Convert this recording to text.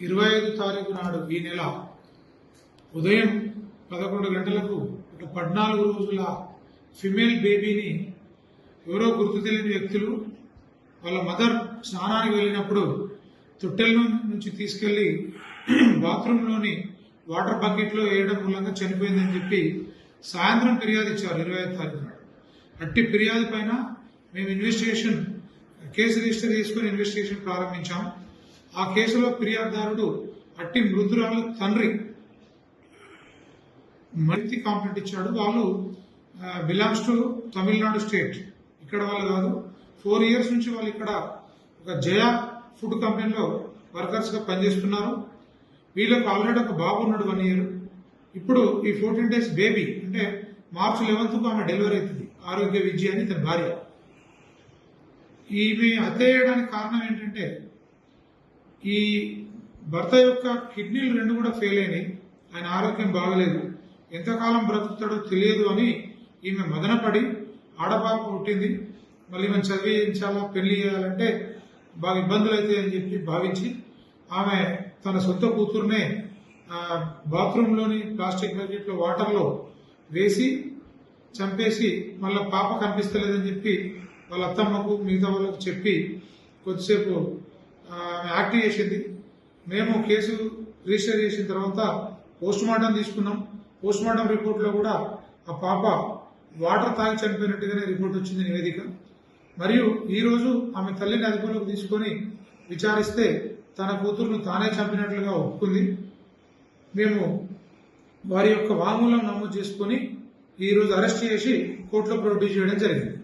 ఇరవై ఐదు తారీఖు నాడు ఈ నెల ఉదయం పదకొండు గంటలకు ఒక పద్నాలుగు రోజుల ఫిమేల్ బేబీని ఎవరో గుర్తు తెలియని వ్యక్తులు వాళ్ళ మదర్ స్నానానికి వెళ్ళినప్పుడు తొట్టెల నుంచి తీసుకెళ్ళి బాత్రూంలోని వాటర్ బకెట్లో వేయడం మూలంగా చనిపోయిందని చెప్పి సాయంత్రం ఫిర్యాదు ఇచ్చారు ఇరవై ఐదు తారీఖున అట్టి ఫిర్యాదు పైన మేము ఇన్వెస్టిగేషన్ కేసు రిజిస్టర్ చేసుకుని ఇన్వెస్టిగేషన్ ప్రారంభించాం. ఆ కేసులో ఫిర్యాదుదారుడు అట్టి మృదురాలు తండ్రి మరితి కాంప్లైంట్ ఇచ్చాడు. వాళ్ళు బిలాంగ్స్ టు తమిళనాడు స్టేట్. ఇక్కడ వాళ్ళు కాదు ఫోర్ ఇయర్స్ నుంచి వాళ్ళు ఇక్కడ ఒక జయ ఫుడ్ కంపెనీలో వర్కర్స్గా పనిచేస్తున్నారు. వీళ్ళకి ఆల్రెడీ ఒక బాబు ఉన్నాడు వన్ ఇయర్. ఇప్పుడు ఈ ఫోర్టీన్ డేస్ బేబీ అంటే మార్చ్ లెవెన్త్కు ఆమె డెలివరీ అవుతుంది ఆరోగ్య విజయ అని తన భార్య. ఈమె హత్య చేయడానికి కారణం ఏంటంటే ఈ భర్త యొక్క కిడ్నీలు రెండు కూడా ఫెయిల్ అయినాయి. ఆయన ఆరోగ్యం బాగలేదు. ఎంతకాలం బ్రతుకుతాడో తెలియదు అని ఈమె మదనపడి ఆడపాప పుట్టింది. మళ్ళీ ఈమె చదివించాలా పెళ్ళి చేయాలంటే బాగా ఇబ్బందులు అవుతాయని చెప్పి భావించి ఆమె తన సొంత కూతురునే బాత్రూంలోని ప్లాస్టిక్ బకెట్లో వాటర్లో వేసి చంపేసి మళ్ళీ పాప కనిపిస్తలేదని చెప్పి వాళ్ళ అత్తమ్మకు మిగతా వాళ్ళకు చెప్పి కొద్దిసేపు యాక్ట్ చేసింది. మేము కేసు రిజిస్టర్ చేసిన తర్వాత పోస్ట్ మార్టం తీసుకున్నాం. పోస్ట్ మార్టం రిపోర్ట్లో కూడా ఆ పాప వాటర్ తాగి చనిపోయినట్టుగానే రిపోర్ట్ వచ్చింది నివేదిక. మరియు ఈరోజు ఆమె తల్లిని అదుపులోకి తీసుకొని విచారిస్తే తన కూతురును తానే చంపినట్లుగా ఒప్పుకుంది. మేము వారి యొక్క వాంగ్మూలం నమోదు చేసుకొని ఈరోజు అరెస్ట్ చేసి కోర్టులో ప్రొడ్యూస్ చేయడం జరిగింది.